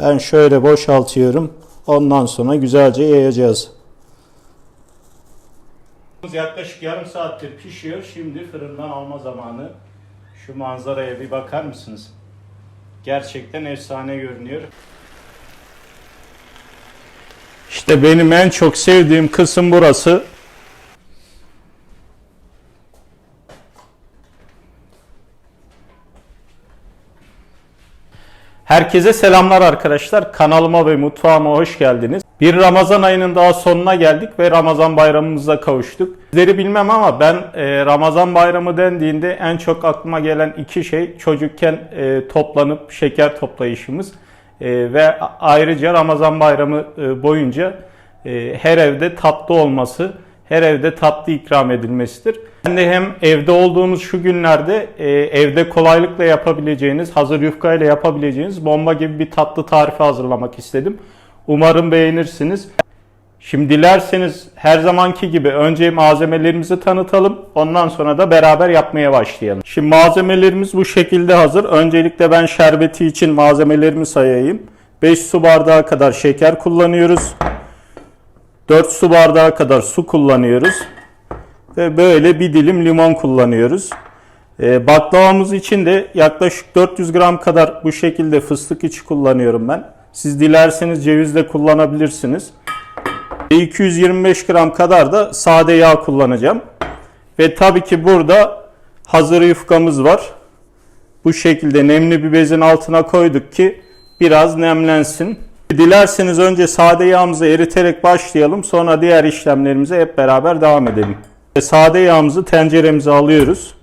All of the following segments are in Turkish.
Ben şöyle boşaltıyorum. Ondan sonra güzelce yayacağız. Yaklaşık yarım saattir pişiyor. Şimdi fırından alma zamanı. Şu manzaraya bir bakar mısınız? Gerçekten efsane görünüyor. İşte benim en çok sevdiğim kısım burası. Herkese selamlar arkadaşlar. Kanalıma ve mutfağıma hoş geldiniz. Bir Ramazan ayının daha sonuna geldik ve Ramazan bayramımıza kavuştuk. Sizleri bilmem ama ben e, Ramazan bayramı dendiğinde en çok aklıma gelen iki şey çocukken e, toplanıp şeker toplayışımız e, ve ayrıca Ramazan bayramı boyunca her evde tatlı olması, her evde tatlı ikram edilmesidir. Ben de hem evde olduğumuz şu günlerde e, evde kolaylıkla yapabileceğiniz, hazır yufka ile yapabileceğiniz bomba gibi bir tatlı tarifi hazırlamak istedim. Umarım beğenirsiniz. Şimdi dilerseniz her zamanki gibi önce malzemelerimizi tanıtalım. Ondan sonra da beraber yapmaya başlayalım. Şimdi malzemelerimiz bu şekilde hazır. Öncelikle ben şerbeti için malzemelerimi sayayım. 5 su bardağı kadar şeker kullanıyoruz. 4 su bardağı kadar su kullanıyoruz. Ve böyle bir dilim limon kullanıyoruz. Ee, baklavamız için de yaklaşık 400 gram kadar bu şekilde fıstık içi kullanıyorum ben. Siz dilerseniz ceviz de kullanabilirsiniz. 225 gram kadar da sade yağ kullanacağım. Ve tabii ki burada hazır yufkamız var. Bu şekilde nemli bir bezin altına koyduk ki biraz nemlensin. Dilerseniz önce sade yağımızı eriterek başlayalım. Sonra diğer işlemlerimize hep beraber devam edelim. Sade yağımızı tenceremize alıyoruz.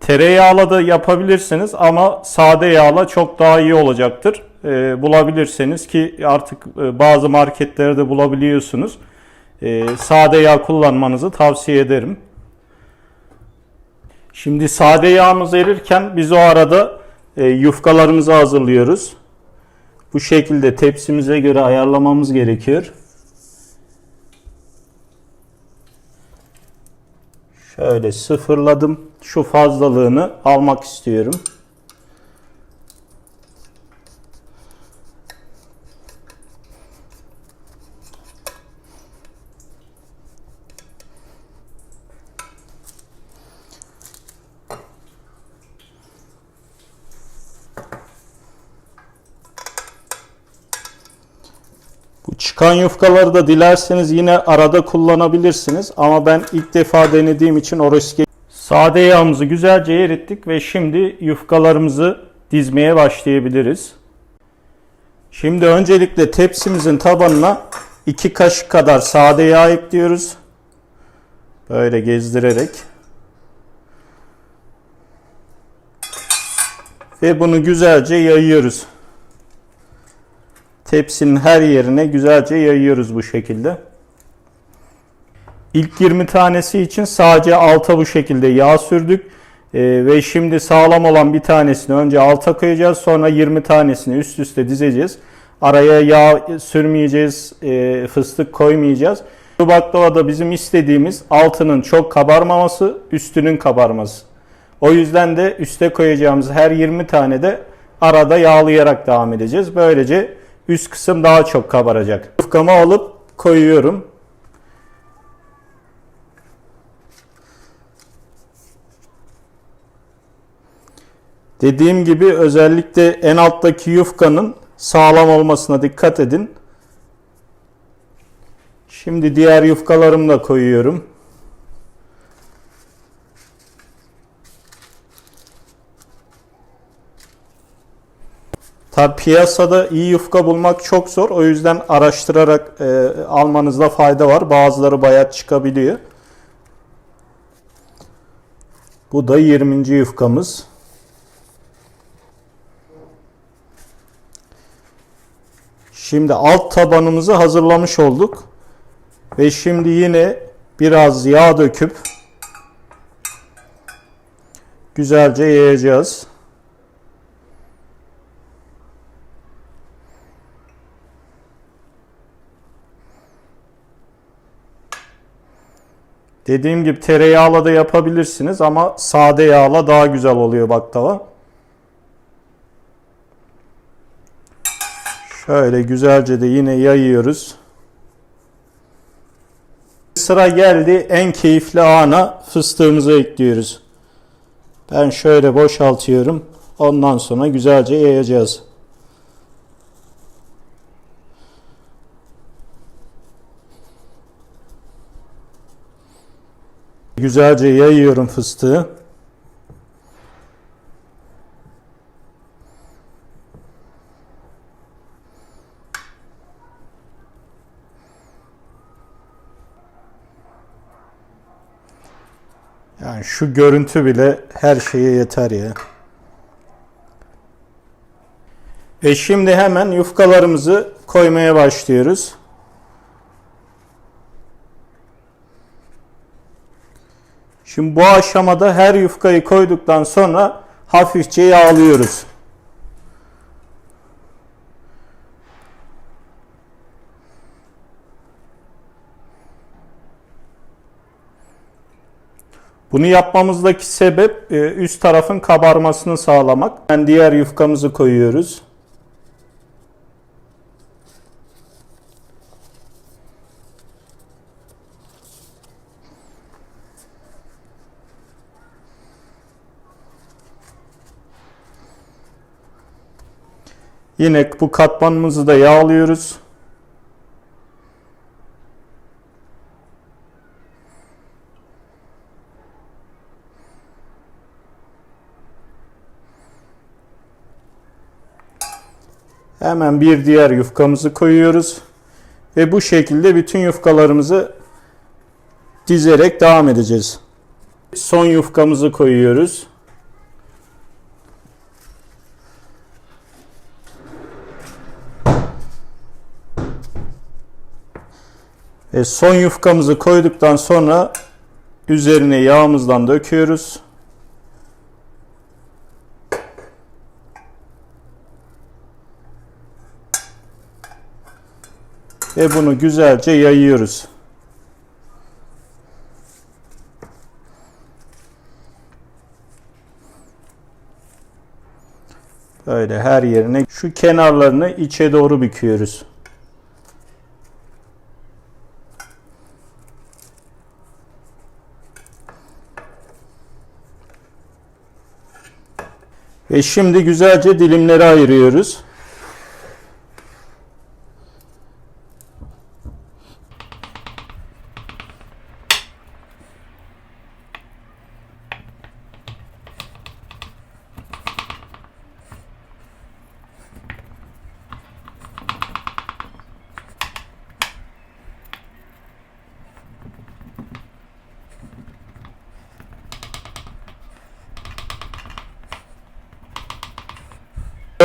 Tereyağla da yapabilirsiniz ama sade yağla çok daha iyi olacaktır. Ee, bulabilirseniz ki artık e, bazı marketlerde bulabiliyorsunuz. Ee, sade yağ kullanmanızı tavsiye ederim. Şimdi sade yağımız erirken biz o arada e, yufkalarımızı hazırlıyoruz. Bu şekilde tepsimize göre ayarlamamız gerekiyor. Şöyle sıfırladım. Şu fazlalığını almak istiyorum. Çıkan yufkaları da dilerseniz yine arada kullanabilirsiniz. Ama ben ilk defa denediğim için o riske... Sade yağımızı güzelce erittik ve şimdi yufkalarımızı dizmeye başlayabiliriz. Şimdi öncelikle tepsimizin tabanına 2 kaşık kadar sade yağ ekliyoruz. Böyle gezdirerek. Ve bunu güzelce yayıyoruz. Tepsinin her yerine güzelce yayıyoruz bu şekilde. İlk 20 tanesi için sadece alta bu şekilde yağ sürdük. Ee, ve şimdi sağlam olan bir tanesini önce alta koyacağız. Sonra 20 tanesini üst üste dizeceğiz. Araya yağ sürmeyeceğiz, e, fıstık koymayacağız. Bu baklavada bizim istediğimiz altının çok kabarmaması, üstünün kabarması. O yüzden de üste koyacağımız her 20 tane de arada yağlayarak devam edeceğiz. Böylece üst kısım daha çok kabaracak. Yufkamı alıp koyuyorum. Dediğim gibi özellikle en alttaki yufkanın sağlam olmasına dikkat edin. Şimdi diğer yufkalarımı da koyuyorum. Tabi piyasada iyi yufka bulmak çok zor. O yüzden araştırarak e, almanızda fayda var. Bazıları bayat çıkabiliyor. Bu da 20. yufkamız. Şimdi alt tabanımızı hazırlamış olduk. Ve şimdi yine biraz yağ döküp güzelce yayacağız. Dediğim gibi tereyağla da yapabilirsiniz ama sade yağla daha güzel oluyor baklava. Şöyle güzelce de yine yayıyoruz. Sıra geldi en keyifli ana fıstığımızı ekliyoruz. Ben şöyle boşaltıyorum. Ondan sonra güzelce yayacağız. Güzelce yayıyorum fıstığı. Yani şu görüntü bile her şeye yeter ya. Ve şimdi hemen yufkalarımızı koymaya başlıyoruz. Şimdi bu aşamada her yufkayı koyduktan sonra hafifçe yağlıyoruz. Bunu yapmamızdaki sebep e, üst tarafın kabarmasını sağlamak. Yani diğer yufkamızı koyuyoruz. Yine bu katmanımızı da yağlıyoruz. Hemen bir diğer yufkamızı koyuyoruz. Ve bu şekilde bütün yufkalarımızı dizerek devam edeceğiz. Son yufkamızı koyuyoruz. Ve son yufkamızı koyduktan sonra üzerine yağımızdan döküyoruz. Ve bunu güzelce yayıyoruz. Böyle her yerine şu kenarlarını içe doğru büküyoruz. Ve şimdi güzelce dilimlere ayırıyoruz.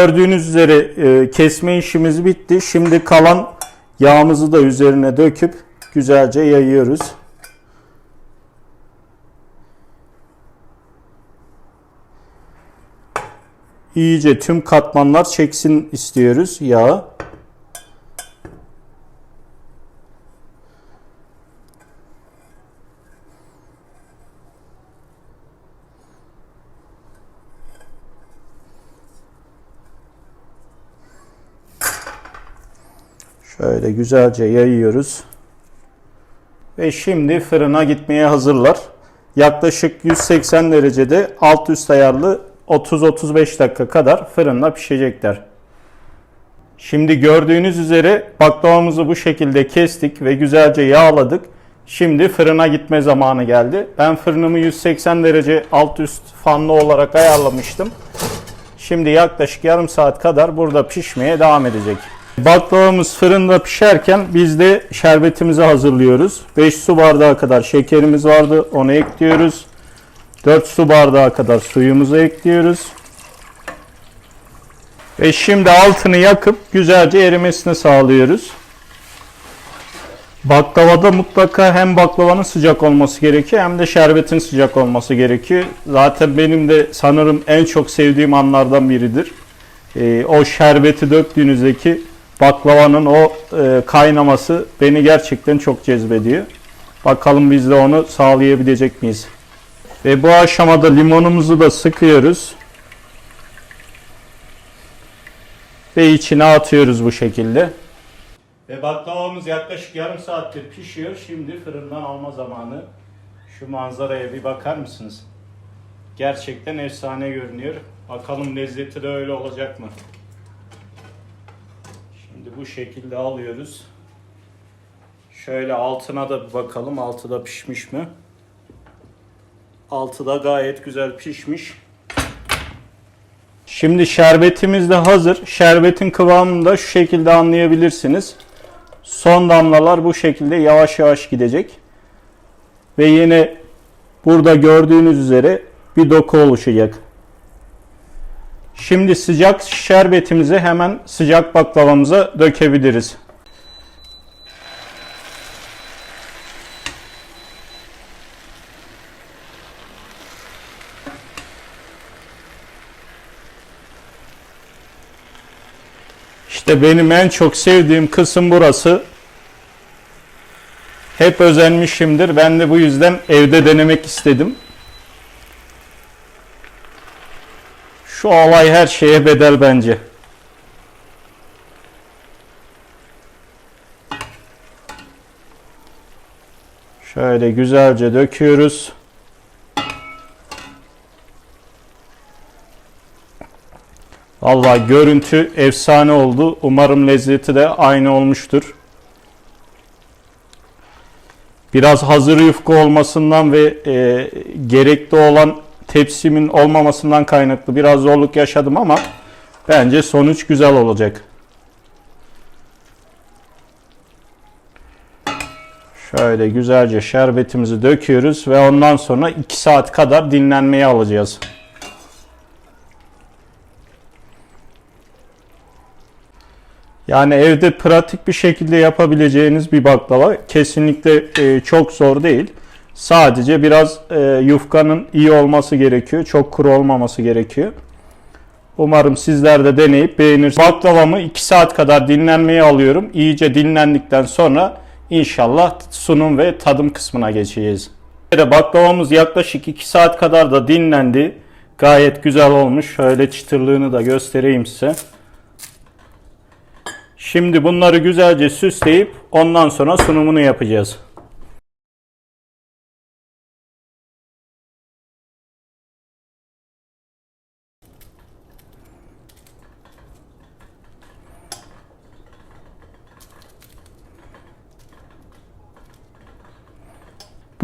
Gördüğünüz üzere e, kesme işimiz bitti. Şimdi kalan yağımızı da üzerine döküp güzelce yayıyoruz. İyice tüm katmanlar çeksin istiyoruz yağı. Şöyle güzelce yayıyoruz. Ve şimdi fırına gitmeye hazırlar. Yaklaşık 180 derecede alt üst ayarlı 30-35 dakika kadar fırında pişecekler. Şimdi gördüğünüz üzere baklavamızı bu şekilde kestik ve güzelce yağladık. Şimdi fırına gitme zamanı geldi. Ben fırınımı 180 derece alt üst fanlı olarak ayarlamıştım. Şimdi yaklaşık yarım saat kadar burada pişmeye devam edecek. Baklavamız fırında pişerken biz de şerbetimizi hazırlıyoruz. 5 su bardağı kadar şekerimiz vardı. Onu ekliyoruz. 4 su bardağı kadar suyumuzu ekliyoruz. Ve şimdi altını yakıp güzelce erimesini sağlıyoruz. Baklavada mutlaka hem baklavanın sıcak olması gerekiyor hem de şerbetin sıcak olması gerekiyor. Zaten benim de sanırım en çok sevdiğim anlardan biridir. Ee, o şerbeti döktüğünüzdeki baklavanın o e, kaynaması beni gerçekten çok cezbediyor. Bakalım biz de onu sağlayabilecek miyiz? Ve bu aşamada limonumuzu da sıkıyoruz. Ve içine atıyoruz bu şekilde. Ve baklavamız yaklaşık yarım saattir pişiyor. Şimdi fırından alma zamanı. Şu manzaraya bir bakar mısınız? Gerçekten efsane görünüyor. Bakalım lezzeti de öyle olacak mı? Şimdi bu şekilde alıyoruz. Şöyle altına da bir bakalım. Altı da pişmiş mi? Altı da gayet güzel pişmiş. Şimdi şerbetimiz de hazır. Şerbetin kıvamını da şu şekilde anlayabilirsiniz. Son damlalar bu şekilde yavaş yavaş gidecek. Ve yine burada gördüğünüz üzere bir doku oluşacak. Şimdi sıcak şerbetimizi hemen sıcak baklavamıza dökebiliriz. İşte benim en çok sevdiğim kısım burası. Hep özenmişimdir. Ben de bu yüzden evde denemek istedim. Şu olay her şeye bedel bence. Şöyle güzelce döküyoruz. Vallahi görüntü efsane oldu. Umarım lezzeti de aynı olmuştur. Biraz hazır yufka olmasından ve e, gerekli olan tepsimin olmamasından kaynaklı biraz zorluk yaşadım ama bence sonuç güzel olacak. Şöyle güzelce şerbetimizi döküyoruz ve ondan sonra 2 saat kadar dinlenmeye alacağız. Yani evde pratik bir şekilde yapabileceğiniz bir baklava. Kesinlikle e, çok zor değil. Sadece biraz e, yufkanın iyi olması gerekiyor. Çok kuru olmaması gerekiyor. Umarım sizler de deneyip beğenirsiniz. Baklavamı 2 saat kadar dinlenmeye alıyorum. İyice dinlendikten sonra inşallah sunum ve tadım kısmına geçeceğiz. Baklavamız yaklaşık 2 saat kadar da dinlendi. Gayet güzel olmuş. Şöyle çıtırlığını da göstereyim size. Şimdi bunları güzelce süsleyip ondan sonra sunumunu yapacağız.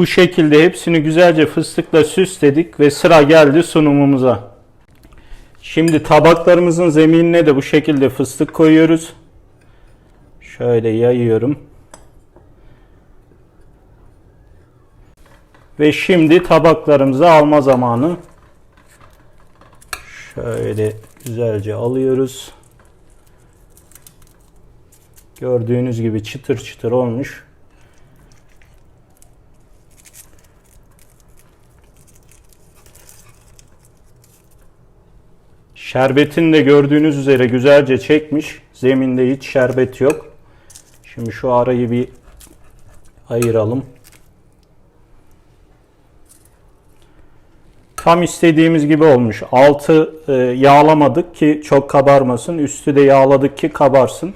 Bu şekilde hepsini güzelce fıstıkla süsledik ve sıra geldi sunumumuza. Şimdi tabaklarımızın zeminine de bu şekilde fıstık koyuyoruz. Şöyle yayıyorum. Ve şimdi tabaklarımızı alma zamanı. Şöyle güzelce alıyoruz. Gördüğünüz gibi çıtır çıtır olmuş. Şerbetini de gördüğünüz üzere güzelce çekmiş. Zeminde hiç şerbet yok. Şimdi şu arayı bir ayıralım. Tam istediğimiz gibi olmuş. Altı e, yağlamadık ki çok kabarmasın. Üstü de yağladık ki kabarsın.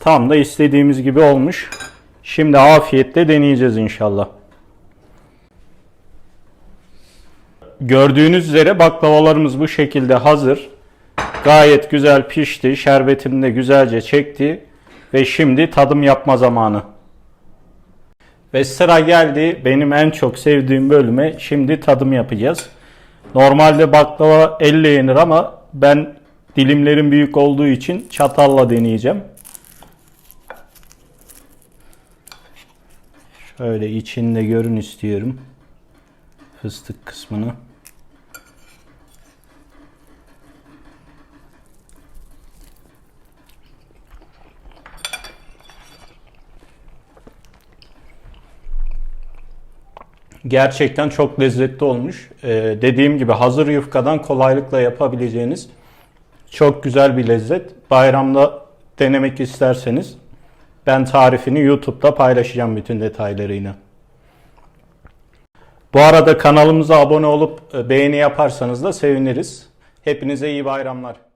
Tam da istediğimiz gibi olmuş. Şimdi afiyetle deneyeceğiz inşallah. Gördüğünüz üzere baklavalarımız bu şekilde hazır. Gayet güzel pişti. Şerbetini de güzelce çekti. Ve şimdi tadım yapma zamanı. Ve sıra geldi benim en çok sevdiğim bölüme. Şimdi tadım yapacağız. Normalde baklava elle yenir ama ben dilimlerin büyük olduğu için çatalla deneyeceğim. Şöyle içinde görün istiyorum. Fıstık kısmını. Gerçekten çok lezzetli olmuş. Ee, dediğim gibi hazır yufkadan kolaylıkla yapabileceğiniz çok güzel bir lezzet. Bayramda denemek isterseniz ben tarifini YouTube'da paylaşacağım bütün detaylarıyla. Bu arada kanalımıza abone olup e, beğeni yaparsanız da seviniriz. Hepinize iyi bayramlar.